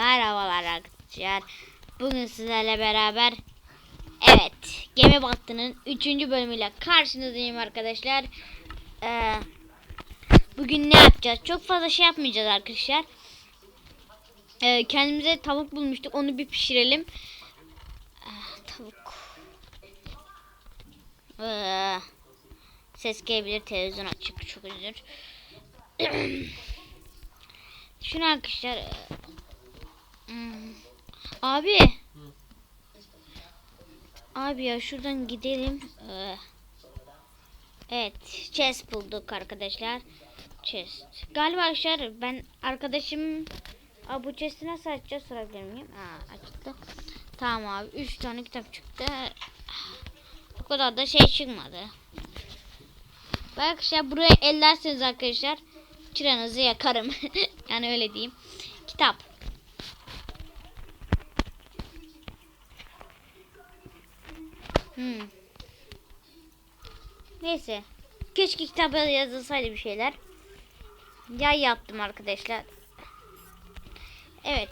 Merhabalar arkadaşlar. Bugün sizlerle beraber evet Gemi Battı'nın 3. bölümüyle karşınızdayım arkadaşlar. Ee, bugün ne yapacağız? Çok fazla şey yapmayacağız arkadaşlar. Ee, kendimize tavuk bulmuştuk. Onu bir pişirelim. Ah, tavuk. Ee, ses gelebilir. Televizyon açık. Çok özür. Şunu arkadaşlar. Hmm, Abi. Abi ya şuradan gidelim. Ee, Evet, chest bulduk arkadaşlar. Chest. Galiba arkadaşlar ben arkadaşım Aa, bu chest'i nasıl açacağız sorabilir miyim? Aa, açtı. Tamam abi. 3 tane kitap çıktı. O kadar da şey çıkmadı. Bak arkadaşlar buraya ellerseniz arkadaşlar çıranızı yakarım. yani öyle diyeyim. Kitap. Hmm. Neyse. Keşke kitaba yazılsaydı bir şeyler. Yay yaptım arkadaşlar. Evet.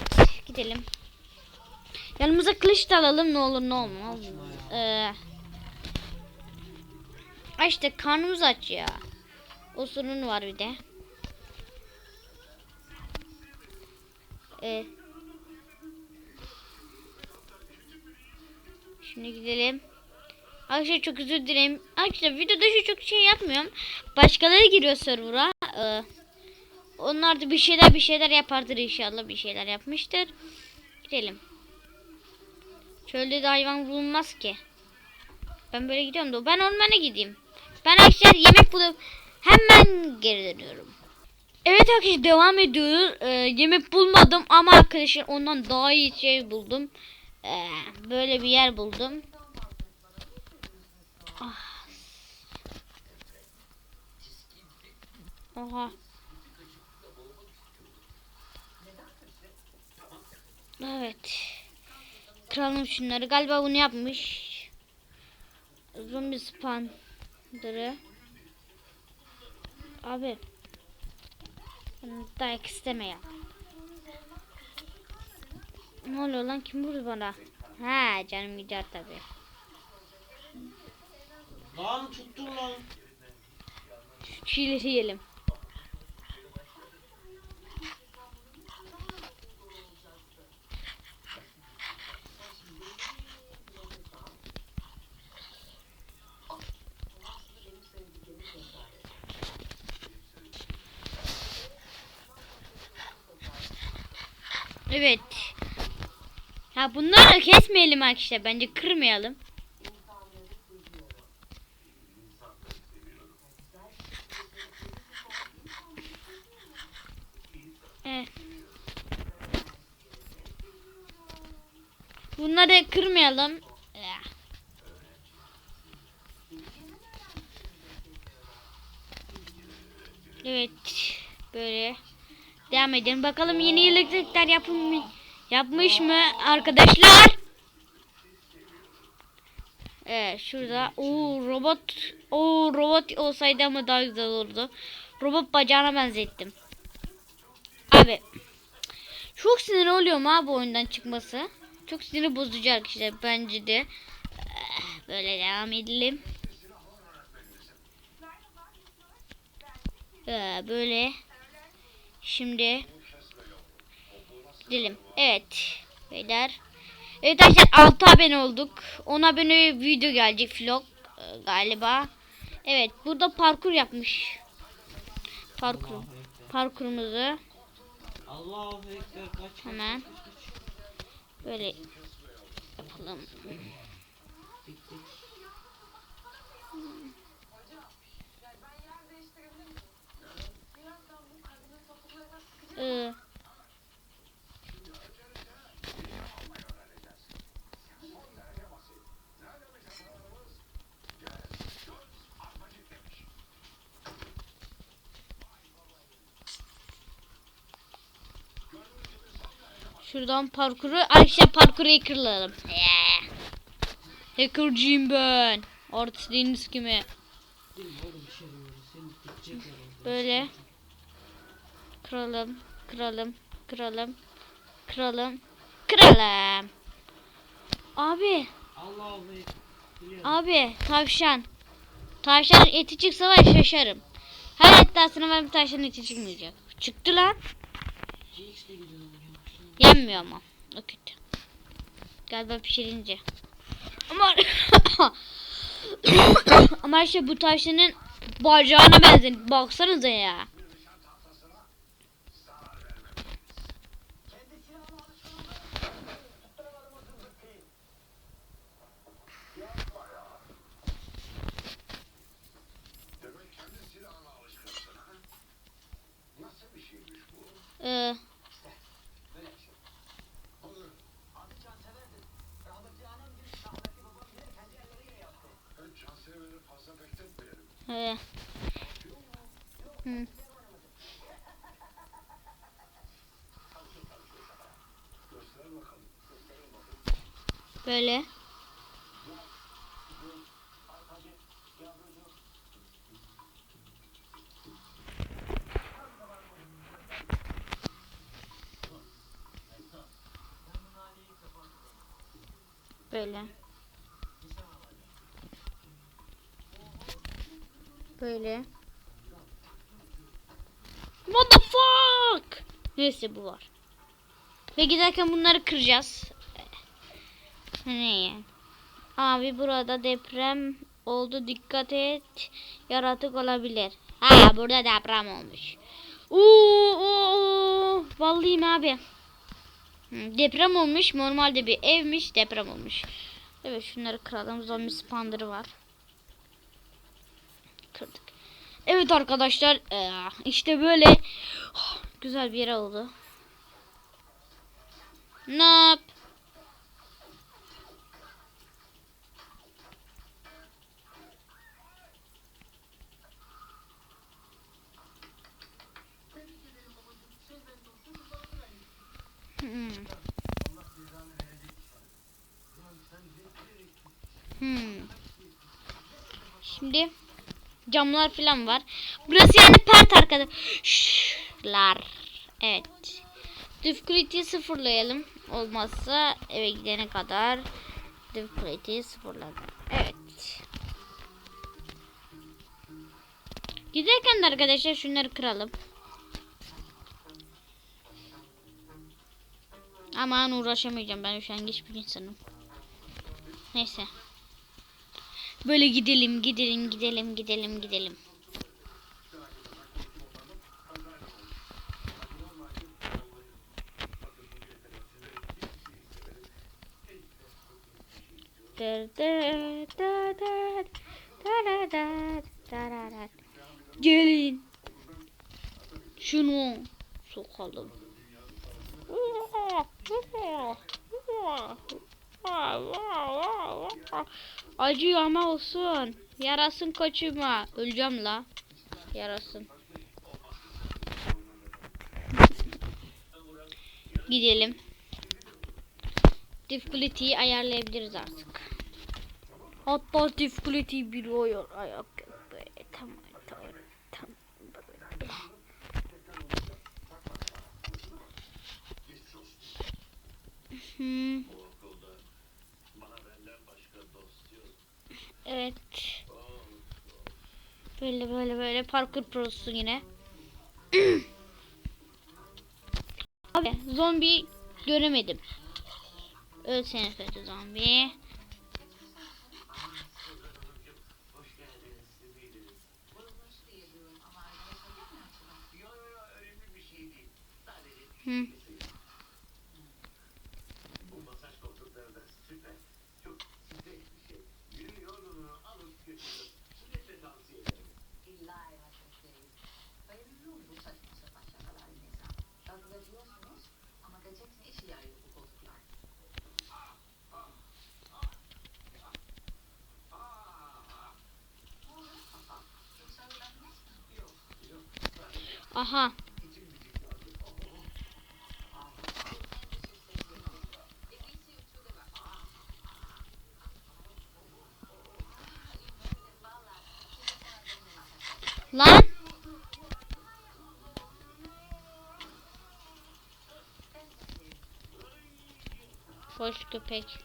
Gidelim. Yanımıza kılıç da alalım ne olur ne olmaz. Ee, işte karnımız aç ya. O sorun var bir de. Ee, şimdi gidelim. Arkadaşlar çok özür dilerim. Arkadaşlar videoda şu çok şey yapmıyorum. Başkaları giriyor server'a. Ee, onlar da bir şeyler bir şeyler yapardır inşallah. Bir şeyler yapmıştır. Gidelim. Çölde de hayvan bulunmaz ki. Ben böyle gidiyorum da ben ormana gideyim. Ben arkadaşlar yemek bulup hemen geri dönüyorum. Evet arkadaşlar devam ediyoruz. Ee, yemek bulmadım ama arkadaşlar ondan daha iyi şey buldum. Ee, böyle bir yer buldum. Ah. Oha. Evet. Kralım şunları. Galiba bunu yapmış. Zombi spandırı. Abi. Dayak isteme ya. Ne oluyor lan? Kim vurdu bana? Ha canım gider tabi. Lan tuttun lan. Şu yiyelim. Evet. Ha bunları kesmeyelim arkadaşlar. Bence kırmayalım. Evet. Bunları kırmayalım. Evet. Böyle. Devam edelim. Bakalım yeni yenilikler yapım yapmış mı arkadaşlar? Evet şurada. Oo robot. Oo robot olsaydı ama daha güzel olurdu. Robot bacağına benzettim. Abi. Çok sinir oluyorum abi oyundan çıkması. Çok sinir bozucu arkadaşlar bence de. Eh, Böyle devam edelim. Ee, böyle. Şimdi gidelim. Evet. Beyler. Evet arkadaşlar 6 abone olduk. 10 abone video gelecek vlog e, galiba. Evet burada parkur yapmış. Parkur. Parkurumuzu hemen böyle yapalım. Ee, Şuradan parkuru, arkadaşlar parkuru hackerlayalım. Yeah. Hackercıyım ben. Artist değiliz kimi. Böyle. Kıralım, kıralım, kıralım. Kıralım. Kıralım. Abi. Ekber. Biliyorum. Abi tavşan. Tavşan eti çıksa var şaşarım. Her iddiasına ben bir tavşanın eti çıkmayacak. Çıktı lan. GX de güzel oluyor. Yenmiyor ama. O kötü. Galiba pişirince. Ama ama işte bu tavşanın bacağına benzer. Baksanıza ya. Demek kendi silahına alışkınsın ha? Nasıl bir şeymiş bu? Ee, Olur. Ben canseverini fazla bekletmeyelim. e, hı. Göster bakalım. Böyle. Böyle. Böyle. What the fuck? Neyse bu var. Ve giderken bunları kıracağız. Ne yani? Abi burada deprem oldu dikkat et. Yaratık olabilir. Ha burada deprem olmuş. Oo, oo, vallahi abi? Deprem olmuş. Normalde bir evmiş. Deprem olmuş. Evet şunları kıralım. Zombi spanderı var. Kırdık. Evet arkadaşlar. eee, işte böyle güzel bir yer oldu. Ne yap? Hmm. Hmm. Şimdi camlar falan var. Burası yani pert arkadaşlar. Evet. Difficulty'yi sıfırlayalım. Olmazsa eve gidene kadar difficulty'yi sıfırladım. Evet. Giderken de arkadaşlar şunları kıralım. Aman uğraşamayacağım ben üşengeç bir insanım. Neyse. Böyle gidelim gidelim gidelim gidelim gidelim. Gelin. Şunu sokalım. Acıyor ama olsun. Yarasın koçuma. Öleceğim la. Yarasın. Gidelim. Difficulty'yi ayarlayabiliriz artık. Hatta difficulty bir ayar ayak. Tamam tamam tamam. Hmm. Evet. Böyle böyle böyle parkur prosu yine. Abi zombi göremedim. Ölsene kötü zombi. Hı. Aha. Lan. Boş köpek.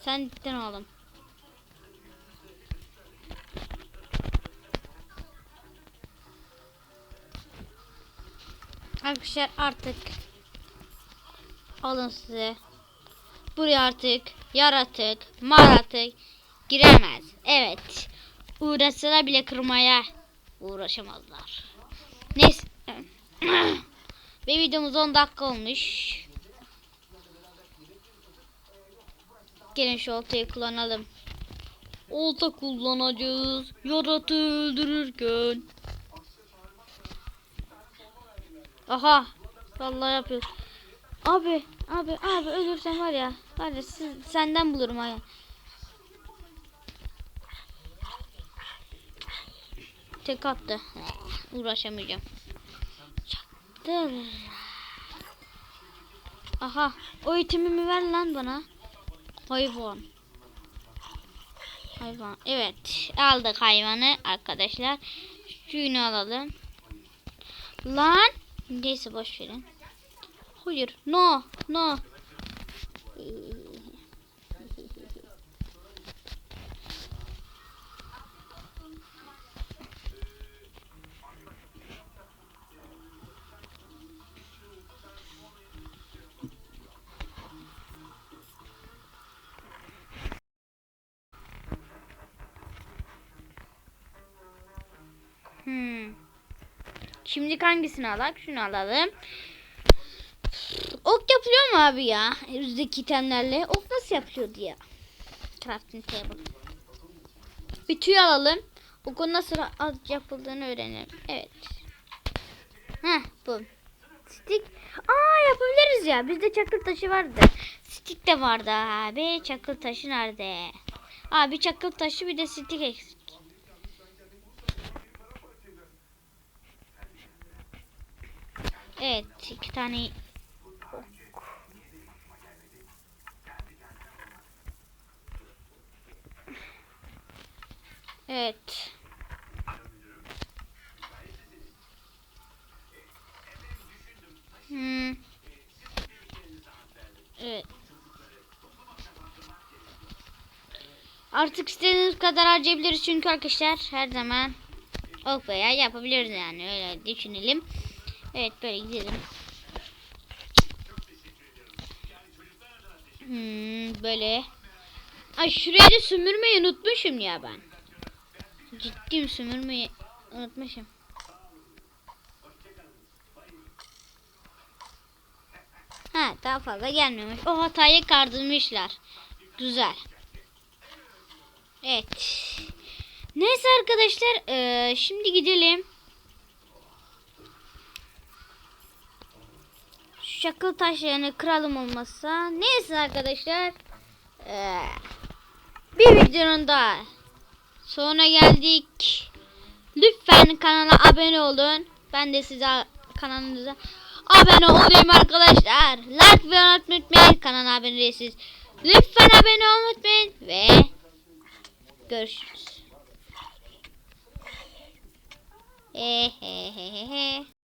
Sen gittin oğlum. Arkadaşlar artık alın size. Buraya artık yaratık, maratık giremez. Evet. Uğraşsalar bile kırmaya uğraşamazlar. Neyse. Ve videomuz 10 dakika olmuş. Gelin şu oltayı kullanalım. Olta kullanacağız. Yaratığı öldürürken. Aha. Vallahi yapıyor. Abi, abi, abi ölürsen var ya. Var ya siz, senden bulurum ha. Tek attı. Uğraşamayacağım. Çaktır. Aha. O itemimi ver lan bana. Hayvan. Hayvan. Evet. Aldık hayvanı arkadaşlar. Şunu alalım. Lan. Neyse boş verin. Hayır. No. No. Hmm. Şimdi hangisini alalım? Şunu alalım. Ok yapılıyor mu abi ya? Yüzdeki itemlerle. Ok nasıl yapılıyordu ya? Crafting table. Bir tüy alalım. Okun nasıl yapıldığını öğrenelim. Evet. Heh bu. Stick. Aa yapabiliriz ya. Bizde çakıl taşı vardı. Stick de vardı abi. Çakıl taşı nerede? Abi çakıl taşı bir de stick eksik. Evet iki tane ok. Evet. Hmm. Evet. Artık istediğiniz kadar harcayabiliriz çünkü arkadaşlar her zaman ok veya yapabiliriz yani öyle düşünelim. Evet böyle gidelim. Hmm, böyle. Ay şuraya da sömürmeyi unutmuşum ya ben. Ciddiyim sömürmeyi unutmuşum. Ha daha fazla gelmiyormuş. O hatayı kaldırmışlar. Güzel. Evet. Neyse arkadaşlar eee, şimdi gidelim. Şu çakıl taşlarını kıralım olmazsa. Neyse arkadaşlar. eee, bir videonun daha sonuna geldik. Lütfen kanala abone olun. Ben de size kanalınıza abone olayım arkadaşlar. Like ve unutmayın. Kanala abone değilsiniz. Lütfen abone olmayı unutmayın. Ve görüşürüz. Hehehehe.